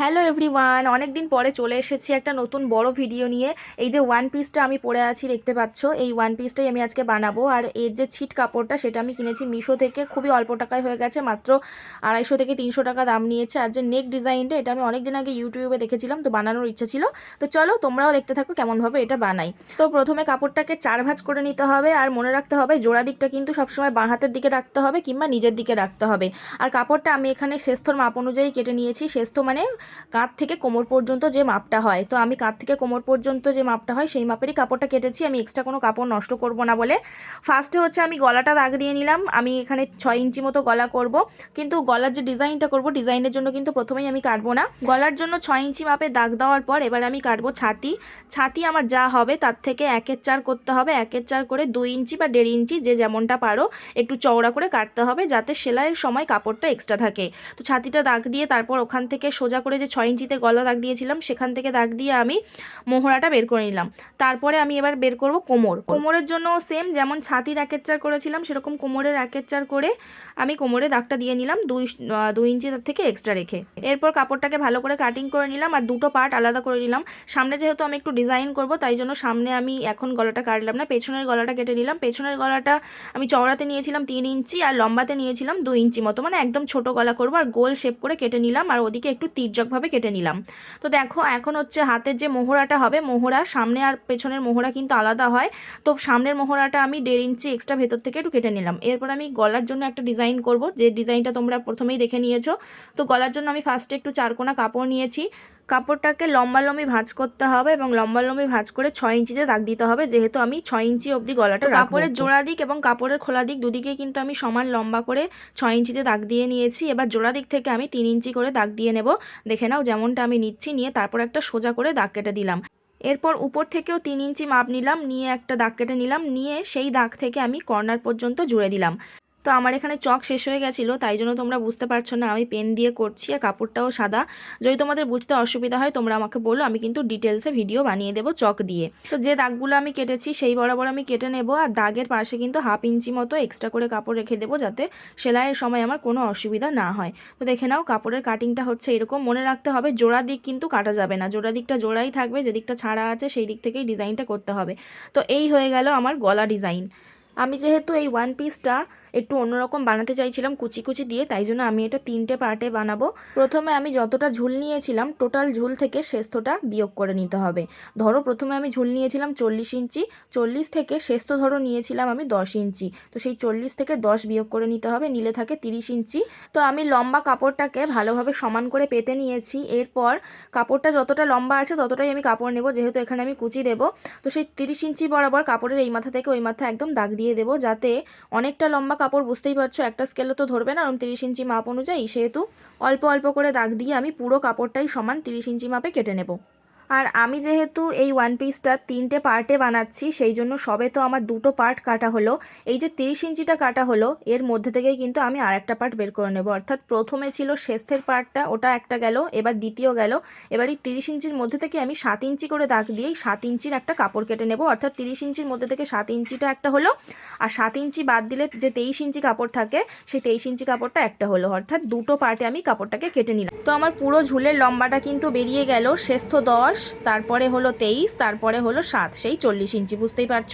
Hello everyone অনেক দিন পরে চলে এসেছি একটা নতুন বড় ভিডিও নিয়ে। এই যে ওয়ান পিসটা আমি পরে আছি, দেখতে পাচ্ছ? এই ওয়ান পিসটাই আমি আজকে বানাবো। আর এর যে ছিট কাপড়টা, সেটা আমি কিনেছি মিশো থেকে। খুবই অল্প টাকায় হয়ে গেছে, মাত্র আড়াইশো থেকে তিনশো টাকা দাম নিয়েছে। আর যে নেক ডিজাইনটা এটা আমি অনেক দিন আগে ইউটিউবে দেখেছিলাম, তো বানানোর ইচ্ছা ছিল। তো চলো, তোমরাও দেখতে থাকো কেমনভাবে এটা বানাই। তো প্রথমে কাপড়টাকে চার ভাঁজ করে নিতে হবে, আর মনে রাখতে হবে, জোড়া দিকটা কিন্তু সবসময় বাঁ হাতের দিকে রাখতে হবে কিংবা নিজের দিকে রাখতে হবে। আর কাপড়টা আমি এখানে শেস্থর মাপ অনুযায়ী কেটে নিয়েছি। শেস্থ মানে কাঁধ থেকে কোমর পর্যন্ত যে মাপটা হয়। তো আমি কাঁধ থেকে কোমর পর্যন্ত যে মাপটা হয়, সেই মাপেরই কাপড়টা কেটেছি। আমি এক্সট্রা কোনো কাপড় নষ্ট করব না বলে। ফার্স্টে হচ্ছে আমি গলাটা দাগ দিয়ে নিলাম। আমি এখানে ছয় ইঞ্চি মতো গলা করব। কিন্তু গলার যে ডিজাইনটা করব ডিজাইনের জন্য কিন্তু প্রথমেই আমি কাটবো না। গলার জন্য ছয় ইঞ্চি মাপে দাগ দেওয়ার পর এবার আমি কাটবো ছাতি। ছাতি আমার যা হবে তার থেকে একের চার করতে হবে। একের চার করে দুই ইঞ্চি বা দেড় ইঞ্চি যে যেমনটা পারো একটু চওড়া করে কাটতে হবে যাতে সেলাইয়ের সময় কাপড়টা এক্সট্রা থাকে। তো ছাতিটা দাগ দিয়ে তারপর ওখান থেকে সোজা করে যে ছয় ইঞ্চিতে গলা দাগ দিয়েছিলাম, সেখান থেকে দাগ দিয়ে আমি মোহরাটা বের করে নিলাম। তারপরে আমি এবার বের করব কোমর। কোমরের জন্য সেম যেমন ছাতির একের চার করেছিলাম, সেরকম কোমরের একের চার করে আমি কোমরে দাগটা দিয়ে নিলাম দুই দুই ইঞ্চি তার থেকে এক্সট্রা রেখে। এরপর কাপড়টাকে ভালো করে কাটিং করে নিলাম আর দুটো পার্ট আলাদা করে নিলাম। সামনে যেহেতু আমি একটু ডিজাইন করব, তাই জন্য সামনে আমি এখন গলাটা কাটলাম না, পেছনের গলাটা কেটে নিলাম। পেছনের গলাটা আমি চওড়াতে নিয়েছিলাম তিন ইঞ্চি আর লম্বাতে নিয়েছিলাম দুই ইঞ্চি মতো। মানে একদম ছোট গলা করব আর গোল শেপ করে কেটে নিলাম আর ওদিকে একটু তির্যকভাবে কেটে নিলাম। তো দেখো, এখন হচ্ছে হাতের যে মোহরাটা হবে, মোহরা সামনে আর পেছনের মোহরা কিন্তু আলাদা হয়। তো সামনের মোহরাটা আমি দেড় ইঞ্চি এক্সট্রা ভেতর থেকে একটু কেটে নিলাম। এরপর আমি গলার জন্য একটা ডিজাইন করব। যে ডিজাইনটা তোমরা প্রথমেই দেখে নিয়েছো। তো গলার জন্য আমি ফার্স্টে একটু চারকোনা কাপড় নিয়েছি। কাপড়টাকে লম্বালম্বি ভাঁজ করতে হবে এবং লম্বালম্বি ভাঁজ করে ছয় ইঞ্চিতে দাগ দিতে হবে যেহেতু আমি ছয় ইঞ্চি অবধি গলাটা কাপড়ের জোড়া দিক এবং কাপড়ের খোলা দিক দুদিকেই কিন্তু আমি সমান লম্বা করে ছয় ইঞ্চিতে দাগ দিয়ে নিয়েছি। এবার জোড়া দিক থেকে আমি তিন ইঞ্চি করে দাগ দিয়ে নেব। দেখে নাও যেমনটা আমি নিচ্ছি নিয়ে তারপর একটা সোজা করে দাগ কেটে দিলাম। এরপর উপর থেকেও তিন ইঞ্চি মাপ নিলাম নিয়ে একটা দাগ কেটে নিলাম নিয়ে সেই দাগ থেকে আমি কর্নার পর্যন্ত জুড়ে দিলাম। তো আমার এখানে চক শেষ হয়ে গেছিল, তাই জন্য তোমরা বুঝতে পারছ না, আমি পেন দিয়ে করছি আর কাপড়টাও সাদা। যদি তোমাদের বুঝতে অসুবিধা হয়, তোমরা আমাকে বলো, আমি কিন্তু ডিটেলসে ভিডিও বানিয়ে দেবো চক দিয়ে। তো যে দাগগুলো আমি কেটেছি, সেই বরাবর আমি কেটে নেব, আর দাগের পাশে কিন্তু হাফ ইঞ্চি মতো এক্সট্রা করে কাপড় রেখে দেবো, যাতে সেলাইয়ের সময় আমার কোনো অসুবিধা না হয়। তো দেখে নাও, কাপড়ের কাটিংটা হচ্ছে এরকম, মনে রাখতে হবে, জোড়া দিক কিন্তু কাটা যাবে না। জোড়া দিকটা জোড়াই থাকবে, যে দিকটা ছাড়া আছে, সেই দিক থেকেই ডিজাইনটা করতে হবে। তো এই হয়ে গেল আমার গলা ডিজাইন আমি যেহেতু এই ওয়ান পিসটা একটু অন্যরকম বানাতে চাইছিলাম, কুচি কুচি দিয়ে, তাই জন্য আমি এটা তিনটে পার্টে বানাবো। প্রথমে আমি যতটা ঝুল নিয়েছিলাম টোটাল ঝুল থেকে শেষটা বিয়োগ করে নিতে হবে। ধরো, প্রথমে আমি ঝুল নিয়েছিলাম চল্লিশ ইঞ্চি, চল্লিশ থেকে শেষত ধরো নিয়েছিলাম আমি দশ ইঞ্চি। তো সেই চল্লিশ থেকে দশ বিয়োগ করে নিতে হবে, নিলে থাকে তিরিশ ইঞ্চি। তো আমি লম্বা কাপড়টাকে ভালোভাবে সমান করে পেতে নিয়েছি। এরপর কাপড়টা যতটা লম্বা আছে, ততটাই আমি কাপড় নেব, যেহেতু এখানে আমি কুচি দেবো। তো সেই তিরিশ ইঞ্চি বরাবর কাপড়ের এই মাথা থেকে ওই মাথা একদম দাগ দিয়ে দেবো যাতে অনেকটা লম্বা কাপড়, বুঝতেই পারছ, একটা স্কেলে তো ধরবে না, কারণ তিরিশ ইঞ্চি মাপ অনুযায়ী সেহেতু অল্প অল্প করে দাগ দিয়ে আমি পুরো কাপড়টাই সমান তিরিশ ইঞ্চি মাপে কেটে নেব। আর আমি যেহেতু এই ওয়ান পিসটা তিনটে পার্টে বানাচ্ছি, সেই জন্য সবে তো আমার দুটো পার্ট কাটা হলো। এই যে তিরিশ ইঞ্চিটা কাটা হলো, এর মধ্যে থেকেই কিন্তু আমি আর একটা পার্ট বের করে নেব। অর্থাৎ প্রথমে ছিল শেষের পার্টটা ওটা একটা গেল, এবার দ্বিতীয় গেল। এবার এই তিরিশ ইঞ্চির মধ্যে থেকে আমি সাত ইঞ্চি করে দাগ দিয়েই সাত ইঞ্চির একটা কাপড় কেটে নেব। অর্থাৎ তিরিশ ইঞ্চির মধ্যে থেকে সাত ইঞ্চিটা একটা হলো, আর সাত ইঞ্চি বাদ দিলে যে তেইশ ইঞ্চি কাপড় থাকে, সেই তেইশ ইঞ্চি কাপড়টা একটা হলো। অর্থাৎ দুটো পার্টে আমি কাপড়টাকে কেটে নিলাম। তো আমার পুরো ঝুলের লম্বাটা কিন্তু বেরিয়ে গেল শেষ্ঠ দশ। তারপরে হলো তেইশ, তারপরে হলো সাত, সেই চল্লিশ ইঞ্চি, বুঝতেই পারছ?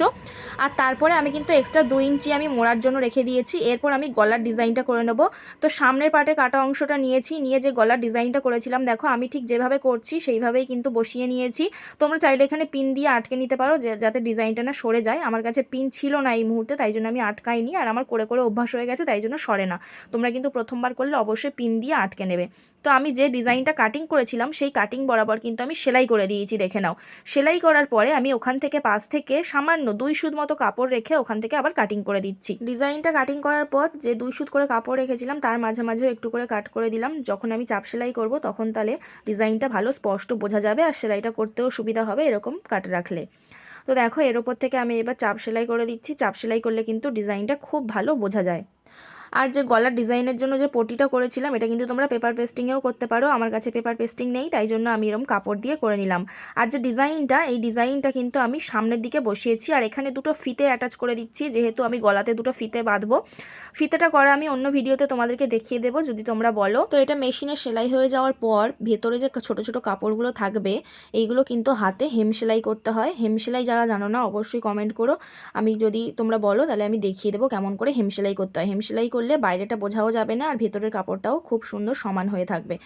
আর তারপরে আমি কিন্তু এক্সট্রা দুই ইঞ্চি আমি মোড়ার জন্য রেখে দিয়েছি, এরপর আমি গলার ডিজাইনটা করে নেব। তো সামনের পাটে কাটা অংশটা নিয়েছি, নিয়ে যে গলার ডিজাইনটা করেছিলাম, দেখো আমি ঠিক যেভাবে করছি, সেইভাবেই কিন্তু বসিয়ে নিয়েছি। তোমরা চাইলে এখানে পিন দিয়ে আটকে নিতে পারো যাতে ডিজাইনটা না সরে যায়। আমার কাছে পিন ছিল না এই মুহূর্তে, তাই জন্য আমি আটকাইনি, আর আমার করে করে অভ্যাস হয়ে গেছে, তাই জন্য সরে না। তোমরা কিন্তু প্রথমবার করলে অবশ্যই পিন দিয়ে আটকে নেবে। তো আমি যে ডিজাইনটা কাটিং করেছিলাম, সেই কাটিং বরাবর কিন্তু আমি সেলাই করে দিয়েছি, দেখে নাও। সেলাই করার পরে আমি ওখান থেকে পাশ থেকে সামান্য দুই সুদ মতো কাপড় রেখে ওখান থেকে আবার কাটিং করে দিচ্ছি। ডিজাইনটা কাটিং করার পর যে দুই সুদ করে কাপড় রেখেছিলাম, তার মাঝে মাঝেও একটু করে কাট করে দিলাম। যখন আমি চাপ সেলাই করব, তখন তাহলে ডিজাইনটা ভালো, স্পষ্ট বোঝা যাবে আর সেলাইটা করতেও সুবিধা হবে এরকম কাট রাখলে। তো দেখো, এর ওপর থেকে আমি এবার চাপ সেলাই করে দিচ্ছি। চাপ সেলাই করলে কিন্তু ডিজাইনটা খুব ভালো বোঝা যায়। আর যে গলার ডিজাইনের জন্য যে পটিটা করেছিলাম, এটা কিন্তু তোমরা পেপার পেস্টিংয়েও করতে পারো। আমার কাছে পেপার পেস্টিং নেই, তাই জন্য আমি এরকম কাপড় দিয়ে করে নিলাম। আর যে ডিজাইনটা, এই ডিজাইনটা কিন্তু আমি সামনের দিকে বসিয়েছি, আর এখানে দুটো ফিতে অ্যাটাচ করে দিচ্ছি। যেহেতু আমি গলাতে দুটো ফিতে বাঁধবো, ফিতেটা করা আমি অন্য ভিডিওতে তোমাদেরকে দেখিয়ে দেবো, যদি তোমরা বলো। তো এটা মেশিনে সেলাই হয়ে যাওয়ার পর, ভেতরে যে ছোট ছোট কাপড়গুলো থাকবে, এইগুলো কিন্তু হাতে হেম সেলাই করতে হয়। হেম সেলাই যারা জানো না, অবশ্যই কমেন্ট করো। আমি যদি তোমরা বলো, তাহলে আমি দেখিয়ে দেবো কেমন করে হেম সেলাই করতে হয়। হেম সেলাই করলে বাইরেটা বোঝাও যাবে না আর ভেতরের কাপড়টাও খুব সুন্দর সমান হয়ে থাকবে।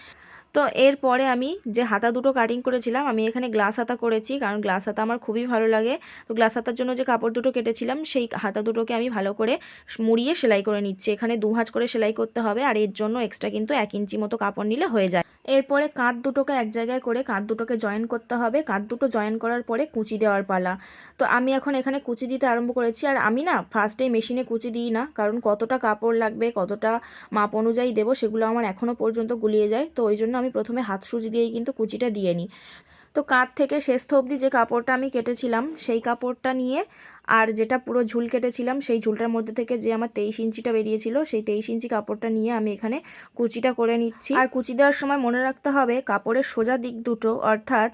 তো এরপরে আমি যে হাতা দুটো কাটিং করেছিলাম, আমি এখানে গ্লাস হাতা করেছি কারণ গ্লাস হাতা আমার খুবই ভালো লাগে। তো গ্লাস হাতার জন্য যে কাপড় দুটো কেটেছিলাম, সেই হাতা দুটোকে আমি ভালো করে মুড়িয়ে সেলাই করে নিচ্ছি। এখানে দু ভাঁজ করে সেলাই করতে হবে আর এর জন্য এক্সট্রা কিন্তু এক ইঞ্চি মতো কাপড় নিলে হয়ে যায়। এরপরে কাঁধ দুটোকে এক জায়গায় করে কাঁধ দুটোকে জয়েন করতে হবে। কাঁধ দুটো জয়েন করার পরে কুচি দেওয়ার পালা। তো আমি এখন এখানে কুচি দিতে আরম্ভ করেছি। আর আমি না ফার্স্টে মেশিনে কুচি দিই না, কারণ কতটা কাপড় লাগবে, কতটা মাপ অনুযায়ী দেবো সেগুলো আমার এখনও পর্যন্ত গুলিয়ে যায়। তো ওই জন্য আমি প্রথমে হাত সুজি দিয়েই কিন্তু কুচিটা দিয়ে নিই। তো কাঁধ থেকে শেষ অবধি যে কাপড়টা আমি কেটেছিলাম, সেই কাপড়টা নিয়ে আর যেটা পুরো ঝুল কেটেছিলাম, সেই ঝুলটার মধ্যে থেকে যে আমার তেইশ ইঞ্চিটা বেরিয়েছিল, সেই তেইশ ইঞ্চি কাপড়টা নিয়ে আমি এখানে কুচিটা করে নিচ্ছি। আর কুচি দেওয়ার সময় মনে রাখতে হবে, কাপড়ের সোজা দিক দুটো, অর্থাৎ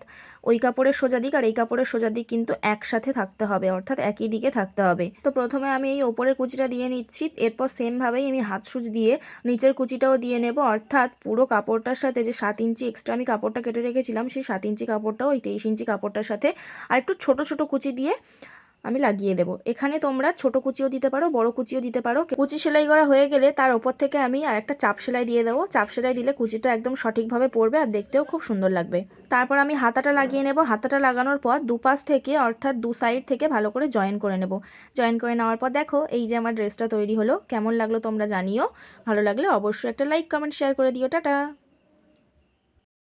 ওই কাপড়ের সোজা দিক আর এই কাপড়ের সোজা দিক কিন্তু একসাথে থাকতে হবে, অর্থাৎ একই দিকে থাকতে হবে। তো প্রথমে আমি এই ওপরের কুচিটা দিয়ে নিচ্ছি, এরপর সেমভাবেই আমি হাত সুচ দিয়ে নিচের কুচিটাও দিয়ে নেব, অর্থাৎ পুরো কাপড়টার সাথে যে সাত ইঞ্চি এক্সট্রা আমি কাপড়টা কেটে রেখেছিলাম, সেই সাত ইঞ্চি কাপড়টাও ওই তেইশ ইঞ্চি কাপড়টার সাথে, আর একটু ছোট ছোট কুচি দিয়ে আমি লাগিয়ে দেবো। এখানে তোমরা ছোট কুচিও দিতে পারো, বড় কুচিও দিতে পারো। কুচি সেলাই করা হয়ে গেলে তার ওপর থেকে আমি আর একটা চাপ সেলাই দিয়ে দেবো। চাপ সেলাই দিলে কুচিটা একদম সঠিকভাবে পড়বে আর দেখতেও খুব সুন্দর লাগবে। তারপর আমি হাতাটা লাগিয়ে নেব। হাতাটা লাগানোর পর দুপাশ থেকে অর্থাৎ দু সাইড থেকে ভালো করে জয়েন করে নেব। জয়েন করে নেওয়ার পর দেখো, এই যে আমার ড্রেসটা তৈরি হলো, কেমন লাগল তোমরা জানিও। ভালো লাগলে অবশ্যই একটা লাইক, কমেন্ট, শেয়ার করে দিও। টাটা!